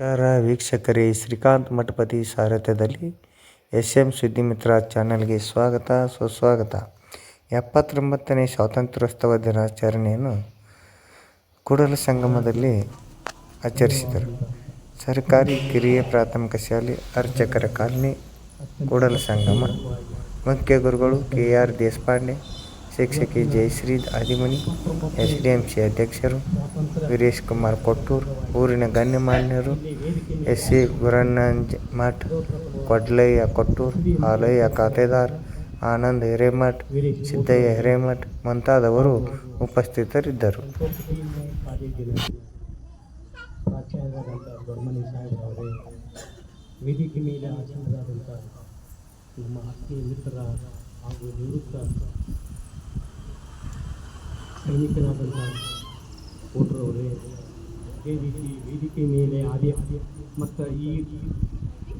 ನಮಸ್ಕಾರ ವೀಕ್ಷಕರೇ, ಶ್ರೀಕಾಂತ್ ಮಠಪತಿ ಸಾರಥ್ಯದಲ್ಲಿ ಎಸ್ ಎಂ ಸುದ್ದಿಮಿತ್ರ ಚಾನಲ್ಗೆ ಸ್ವಾಗತ, ಸುಸ್ವಾಗತ. ಎಪ್ಪತ್ತೊಂಬತ್ತನೇ ಸ್ವಾತಂತ್ರ್ಯೋತ್ಸವ ದಿನಾಚರಣೆಯನ್ನು ಕೂಡಲ ಸಂಗಮದಲ್ಲಿ ಆಚರಿಸಿದರು. ಸರ್ಕಾರಿ ಕಿರಿಯ ಪ್ರಾಥಮಿಕ ಶಾಲೆ ಅರ್ಚಕರ ಕಾಲನಿ, ಕೂಡಲ ಸಂಗಮ. ಮುಖ್ಯ ಗುರುಗಳು ಕೆ ಆರ್ ದೇಶಪಾಂಡೆ ಶಿಕ್ಷಕಿ Jayashree Adimani S D M C ಅಧ್ಯಕ್ಷರು ವೀರೇಶ್ ಕುಮಾರ್ ಕೊಟ್ಟೂರ್, ಊರಿನ ಗಣ್ಯಮಾನ್ಯರು ಎಸ್ ಸಿ ಗುರಣ್ಣಂಜ್ ಮಠ್, ಕೊಡ್ಲಯ್ಯ ಕೊಟ್ಟೂರ್, ಹಾಲಯ್ಯ ಖಾತೆದಾರ್, ಆನಂದ್ ಹಿರೇಮಠ್, ಸಿದ್ದಯ್ಯ ಹಿರೇಮಠ್ ಮುಂತಾದವರು ಉಪಸ್ಥಿತರಿದ್ದರು. ನಮ್ಮ ಆತ್ಮೀಯ ಮಿತ್ರರ ಹಾಗೂ ನಿವೃತ್ತ ಸೈನಿಕರಾದಂಥ ಕೋಟ್ರವರೇ ಅದೇ ರೀತಿ ವೇದಿಕೆ ಮೇಲೆ ಆದಿ ಮತ್ತು ಈ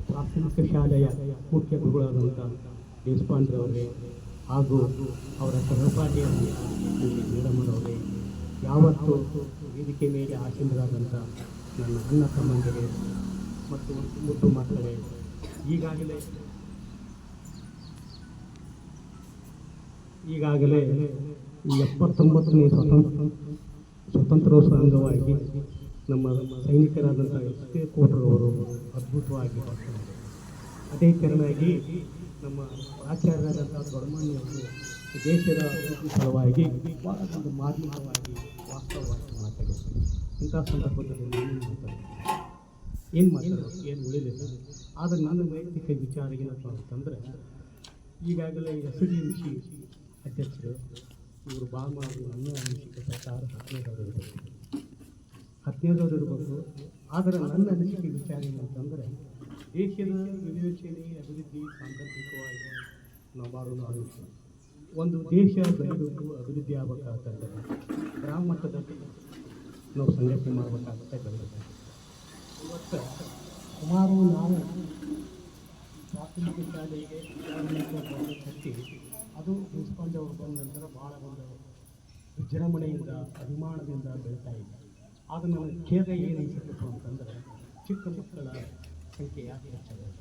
ಪ್ರಾಥಮಿಕ ಶಾಲೆಯ ಮುಖ್ಯ ಗುರುಗಳಾದಂಥ ದೇಶಪಾಂಡ್ರವರೇ ಹಾಗೂ ಅವರ ಸಹಪಾಠಿಯಾದಂಥ ಮೇಡಮ್ಮನವರೇ, ಯಾವತ್ತೂ ವೇದಿಕೆ ಮೇಲೆ ಆಸೀನರಾದಂಥ ನನ್ನ ಅಣ್ಣ ತಮ್ಮಂದಿರೇ ಮತ್ತು ಮುದ್ದು ಮಕ್ಕಳೇ, ಈಗಾಗಲೇ ಈಗಾಗಲೇ ಎಪ್ಪತ್ತೊಂಬತ್ತನೇ ಸ್ವತಂತ್ರ ಸ್ವತಂತ್ರೋತ್ಸವ ಅಂಗವಾಗಿ ನಮ್ಮ ಸೈನಿಕರಾದಂಥ ಎಸ್ ಕೆ ಕೋಟ್ರವರು ಅದ್ಭುತವಾಗಿ ಅದೇ ತೆರನಾಗಿ ನಮ್ಮ ಆಚಾರ್ಯರಾದಂಥ ದೊಡ್ಡಮಣ್ಣವರು ದೇಶದ ಅಭಿವೃದ್ಧಿ ಸಲುವಾಗಿ ಭಾಳ ಒಂದು ಮಾಧ್ಯಮವಾಗಿ ವಾಸ್ತವವಾಗಿ ಮಾತಾಡಿದ್ದಾರೆ. ಇಂಥ ಸಂದರ್ಭದಲ್ಲಿ ಏನು ಮಾಡ್ತಾರೆ ಏನು ಮಾತಾಡೋದು ಏನು ಉಳಿಲಿಲ್ಲ ಆದರೆ ನನ್ನ ವೈಯಕ್ತಿಕ ವಿಚಾರ ಏನಪ್ಪ ಅಂತಂದರೆ, ಈಗಾಗಲೇ ಎಸ್ ಡಿ ಎಂ ಸಿ ಅಧ್ಯಕ್ಷರು ಇವರು ಬಾಮ ನನ್ನ ಅನಿಸಿಕೆ ಪ್ರಕಾರ ಹತ್ತನೇದವರು ಇರಬೇಕು ಹತ್ತನೇದವರು ಆದರೆ ನನ್ನ ಅನಿಸಿಕೆ ವಿಚಾರ ಏನಂತಂದರೆ, ದೇಶದ ವಿವೇಚನೆ, ಅಭಿವೃದ್ಧಿ ಸಾಂಕಲ್ಪಿಕವಾಗಿ ನಾವು ಮಾಡೋದು ಆಲೋಚನೆ ಒಂದು ದೇಶ ಬೆಳೆದು ಅಭಿವೃದ್ಧಿ ಆಗಬೇಕಾಗತ್ತೆ ಗ್ರಾಮ ಮಟ್ಟದಲ್ಲಿ ನಾವು ಸಂಘಟನೆ ಮಾಡಬೇಕಾಗುತ್ತೆ ಬೆಳೆದ ಇವತ್ತು ಸುಮಾರು ನಾವು ಪ್ರಾಥಮಿಕ ಶಾಲೆಗೆ ಕಟ್ಟಿ ಅದು ಮುನ್ಸಿಪಾಲ್ಟಿ ಅವರು ಬಂದ ನಂತರ ಭಾಳ ಒಂದು ವಿಜೃಂಭಣೆಯಿಂದ ಅಭಿಮಾನದಿಂದ ಬೆಳೀತಾ ಇದೆ. ಆಗ ನನಗೆ ಖೇದ ಏನು ಅನಿಸುತ್ತಪ್ಪ ಅಂತಂದರೆ ಚಿಕ್ಕ ಮಕ್ಕಳ ಸಂಖ್ಯೆ ಯಾಕೆ ಹೆಚ್ಚಾಗಿದೆ?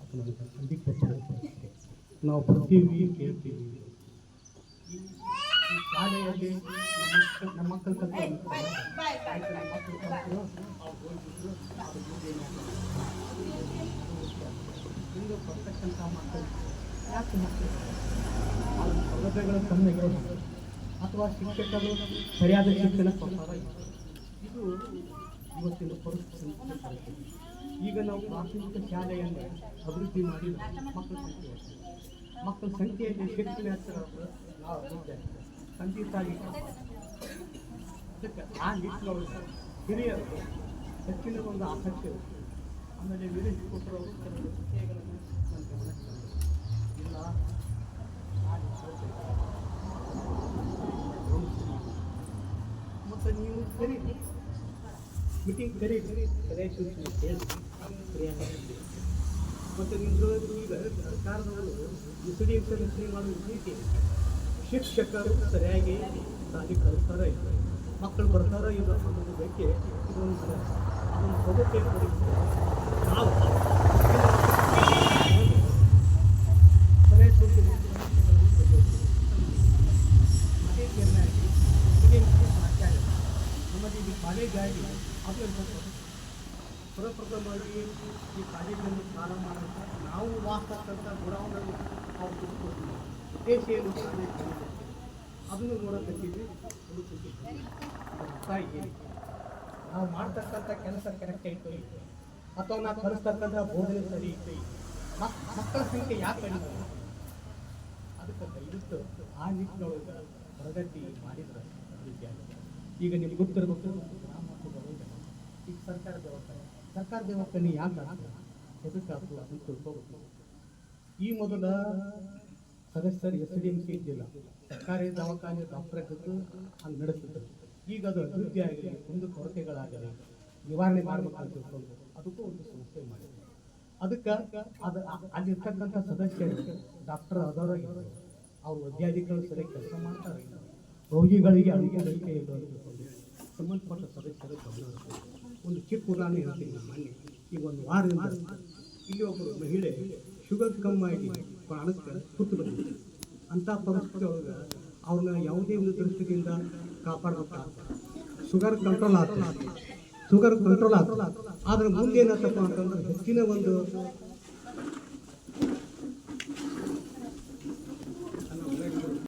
ಅದು ನನಗೆ ಹೆಚ್ಚಾಗುತ್ತೆ ನಾವು ಬರ್ತೀವಿ ಕೇಳ್ತೀವಿ. ಶಾಲೆಯಲ್ಲಿ ನಮ್ಮ ಮಕ್ಕಳು ಕಲ್ತು ಬರ್ತಕ್ಕಂಥ ಮಕ್ಕಳು ಯಾಕೆ ಸೌಲಭ್ಯಗಳು ಕಮ್ಮಿ ಅಥವಾ ಶಿಕ್ಷಕರು ಸರಿಯಾದ ಶಿಕ್ಷಣ ಕೊಡ್ತಾರ ಇದು ಇವತ್ತಿನ ಪರಿಸ್ಥಿತಿ ಈಗ ನಾವು ಪ್ರಾಥಮಿಕ ಶಾಲೆಯನ್ನು ಅಭಿವೃದ್ಧಿ ಮಾಡಿ ಮಕ್ಕಳ ಸಂಖ್ಯೆ. ಮಕ್ಕಳ ಸಂಖ್ಯೆಯಲ್ಲಿ ಶಿಕ್ಷಣ. ಖಂಡಿತ ಆಗಿ ಅದಕ್ಕೆ ಆ ನಿಟ್ಟಿನವರು ಹಿರಿಯರು ಹೆಚ್ಚಿನ ಒಂದು ಆಸಕ್ತಿ. ಆಮೇಲೆ ವೀರೇಶ್ ಕೊಟ್ಟರು ಕೆಲವು ವಿಷಯಗಳನ್ನು ನಾನು ಗಮನಕ್ಕೆ ತಂದರು. ಇಲ್ಲ ಆ ನಿಟ್ಟಿನೊಳಗೆ ಮತ್ತು ನೀವು ಕರಿ ಮೀಟಿಂಗ್ ಕರಿ ಸರಿಯಾಗಿ ಸೂಚನೆ ಕೇಳಿ ಸರಿಯಾಗಿ ಮತ್ತು ನಿಮ್ಮದ್ರೊಳಗೆ ಈಗ ಸರ್ಕಾರದವರು ಎಸ್ ಡಿ ಎಂ ಸದಸ್ಯರು ಮಾಡುವ ರೀತಿ ಶಿಕ್ಷಕರು ಸರಿಯಾಗಿ ಶಾಲೆ ಕಲಿಸ್ತಾರ ಇಲ್ಲ ಮಕ್ಕಳು ಬರ್ತಾರ ಇಲ್ಲ ಅನ್ನೋದ್ರ ಬಗ್ಗೆ ಇದೊಂದು ಅದೊಂದು ಸೌಲಭ್ಯ ಕೊಡಿಸ್ತಾರೆ ನಾವು ಸರಿಯಾಗಿ ಸೂಚನೆ ಅದೇ ಚೆನ್ನಾಗಿ ಇದೇ ಆಚಾರ್ಯ ನಮ್ಮದು ಈ ಮಾಡೋಕ್ಕೆ ನಾವು ಗುಣವನ್ನು ನಾವು ಅದನ್ನು ನಾವು ಮಾಡ್ತಕ್ಕಂಥ ಕೆಲಸ ಕರೆಕ್ಟ್ ಐತೆ ಅಥವಾ ನಾವು ಕಲಿಸ್ತಕ್ಕಂಥ ಬೋಧನೆ ಸರಿ ಐತೆ ಮಕ್ಕಳ ಸಂಖ್ಯೆ ಯಾಕೆ ಕಡಿಮೆ ಅದಕ್ಕೆ ದಯವಿಟ್ಟು ಆ ನಿಟ್ಟಿನೊಳಗೆ ಪ್ರಗತಿ ಮಾಡಿದ್ರೆ ಈಗ ನಿಮ್ಗೆ ಗೊತ್ತಿರಬೇಕು. ಸರ್ಕಾರ ದವಾಖಾನೆ ಸರ್ಕಾರ ದವಾಖಾನೆ ಯಾಕೆ ಎದಕ್ಕೆ ಆಗ್ತದೆ ಅದನ್ನು ತಿಳ್ಕೊಬೇಕು ಈ ಮೊದಲ ಸದಸ್ಯರು ಎಸ್ ಡಿ ಎಂ ಸಿ ಇದ್ದಿಲ್ಲ. ಸರ್ಕಾರಿ ದವಾಖಾನೆ ಡಾಕ್ಟರ್ ಇದ್ದದ್ದು ಹಂಗೆ ನಡೆಸ್ತಿದ್ರು ಈಗ ಅದು ಅಭಿವೃದ್ಧಿ ಆಗಲಿ ಒಂದು ಕೊರತೆಗಳಾಗಲಿ, ನಿವಾರಣೆ ಮಾಡಬೇಕಂತ ತಿಳ್ಕೊಂಡು ಅದಕ್ಕೂ ಒಂದು ಸಂಸ್ಥೆ ಮಾಡಿದೆ ಅದಕ್ಕೆ ಅದು ಅಲ್ಲಿರ್ತಕ್ಕಂಥ ಸದಸ್ಯರು ಡಾಕ್ಟರ್ ಆದವರು ಅವರು ವೈದ್ಯಾಧಿಕಾರಿಗಳು ಸರಿಯಾಗಿ ಕೆಲಸ ಮಾಡ್ತಾರೆ. ರೋಗಿಗಳಿಗೆ ಅಡುಗೆ ಅಡಿಕೆ ಇಲ್ಲ ಅಂತ ತಿಳ್ಕೊಂಡು ಸಂಬಂಧಪಟ್ಟ ಸದಸ್ಯರು ಗಮನ. ಒಂದು ಚಿಕ್ಕ ಉದಾಹರಣೆ ಹೇಳ್ತೀನಿ ನಮ್ಮಲ್ಲಿ ಈ ಒಂದು ವಾರದಿಂದ ಇಲ್ಲಿ ಒಬ್ಬರು ಮಹಿಳೆ ಶುಗರ್ ಕಮ್ಮಾಗಿ ಪ್ರಾಣಕ್ಕೆ ಸುತ್ತು ಬಂದಿದೆ. ಅಂಥ ಪರಿಸ್ಥಿತಿ ಒಳಗೆ ಅವ್ರನ್ನ ಯಾವುದೇ ಒಂದು ದೃಷ್ಟಿಯಿಂದ ಕಾಪಾಡಬೇಕಾಗ್ತದೆ ಶುಗರ್ ಕಂಟ್ರೋಲ್ ಆಗ್ತದೆ ಶುಗರ್ ಕಂಟ್ರೋಲ್ ಆಗ್ತದೆ ಆದ್ರೆ ಮುಂದೆ ಏನಾಗ್ತಪ್ಪ ಅಂತಂದ್ರೆ ಹೆಚ್ಚಿನ ಒಂದು